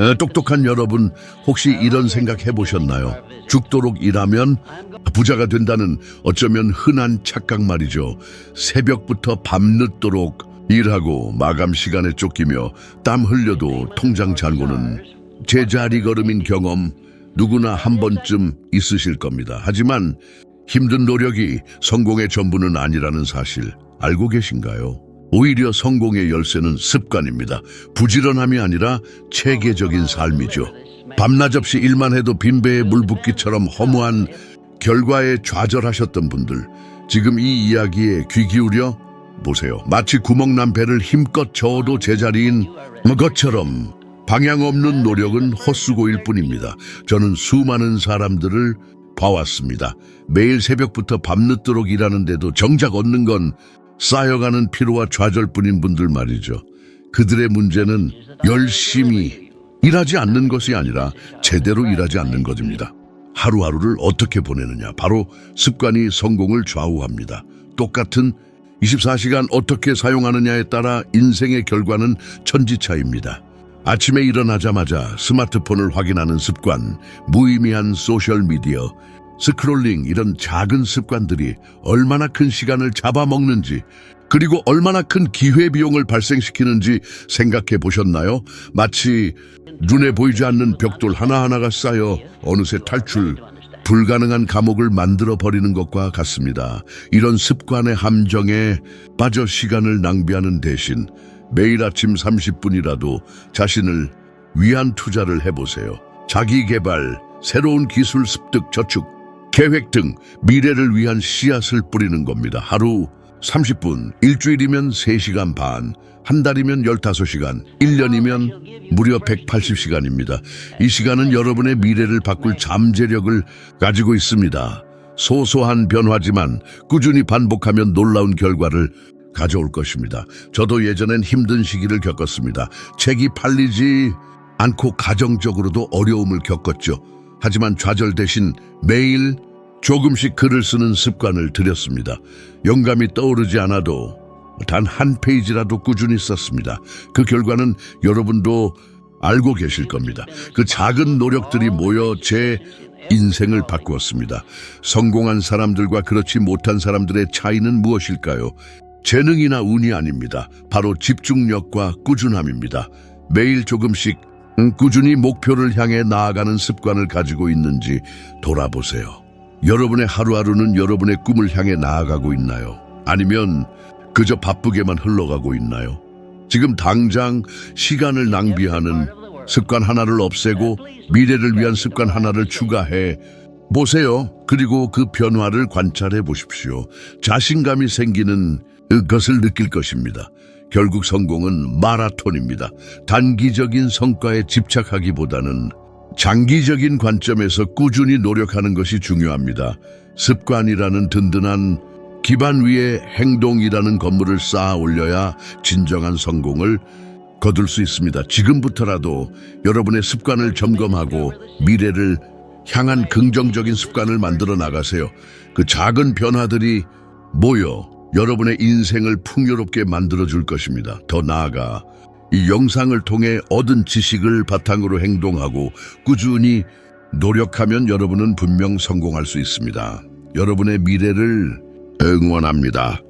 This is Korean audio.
에, 똑똑한 여러분 혹시 이런 생각 해보셨나요? 죽도록 일하면 부자가 된다는 어쩌면 흔한 착각 말이죠. 새벽부터 밤늦도록 일하고 마감 시간에 쫓기며 땀 흘려도 통장 잔고는 제자리 걸음인 경험 누구나 한 번쯤 있으실 겁니다. 하지만 힘든 노력이 성공의 전부는 아니라는 사실 알고 계신가요? 오히려 성공의 열쇠는 습관입니다. 부지런함이 아니라 체계적인 삶이죠. 밤낮 없이 일만 해도 빈배에 물 붓기처럼 허무한 결과에 좌절하셨던 분들, 지금 이 이야기에 귀 기울여 보세요. 마치 구멍난 배를 힘껏 저어도 제자리인 것처럼 방향 없는 노력은 헛수고일 뿐입니다. 저는 수많은 사람들을 봐왔습니다. 매일 새벽부터 밤늦도록 일하는데도 정작 얻는 건 쌓여가는 피로와 좌절뿐인 분들 말이죠. 그들의 문제는 열심히 일하지 않는 것이 아니라 제대로 일하지 않는 것입니다. 하루하루를 어떻게 보내느냐. 바로 습관이 성공을 좌우합니다. 똑같은 24시간 어떻게 사용하느냐에 따라 인생의 결과는 천지차입니다. 아침에 일어나자마자 스마트폰을 확인하는 습관, 무의미한 소셜미디어, 스크롤링 이런 작은 습관들이 얼마나 큰 시간을 잡아먹는지 그리고 얼마나 큰 기회비용을 발생시키는지 생각해 보셨나요? 마치 눈에 보이지 않는 벽돌 하나하나가 쌓여 어느새 탈출 불가능한 감옥을 만들어 버리는 것과 같습니다. 이런 습관의 함정에 빠져 시간을 낭비하는 대신 매일 아침 30분이라도 자신을 위한 투자를 해보세요. 자기 개발, 새로운 기술 습득 저축, 계획 등 미래를 위한 씨앗을 뿌리는 겁니다. 하루 30분, 일주일이면 3시간 반, 한 달이면 15시간, 1년이면 무려 180시간입니다. 이 시간은 여러분의 미래를 바꿀 잠재력을 가지고 있습니다. 소소한 변화지만 꾸준히 반복하면 놀라운 결과를 가져올 것입니다. 저도 예전엔 힘든 시기를 겪었습니다. 책이 팔리지 않고 가정적으로도 어려움을 겪었죠. 하지만 좌절 대신 매일 조금씩 글을 쓰는 습관을 들였습니다. 영감이 떠오르지 않아도 단 한 페이지라도 꾸준히 썼습니다. 그 결과는 여러분도 알고 계실 겁니다. 그 작은 노력들이 모여 제 인생을 바꾸었습니다. 성공한 사람들과 그렇지 못한 사람들의 차이는 무엇일까요? 재능이나 운이 아닙니다. 바로 집중력과 꾸준함입니다. 매일 조금씩 음, 꾸준히 목표를 향해 나아가는 습관을 가지고 있는지 돌아보세요. 여러분의 하루하루는 여러분의 꿈을 향해 나아가고 있나요? 아니면 그저 바쁘게만 흘러가고 있나요? 지금 당장 시간을 낭비하는 습관 하나를 없애고 미래를 위한 습관 하나를 추가해 보세요. 그리고 그 변화를 관찰해 보십시오. 자신감이 생기는 그것을 느낄 것입니다. 결국 성공은 마라톤입니다. 단기적인 성과에 집착하기보다는 장기적인 관점에서 꾸준히 노력하는 것이 중요합니다. 습관이라는 든든한 기반 위에 행동이라는 건물을 쌓아 올려야 진정한 성공을 거둘 수 있습니다. 지금부터라도 여러분의 습관을 점검하고 미래를 향한 긍정적인 습관을 만들어 나가세요. 그 작은 변화들이 모여 여러분의 인생을 풍요롭게 만들어 줄 것입니다. 더 나아가 이 영상을 통해 얻은 지식을 바탕으로 행동하고 꾸준히 노력하면 여러분은 분명 성공할 수 있습니다. 여러분의 미래를 응원합니다.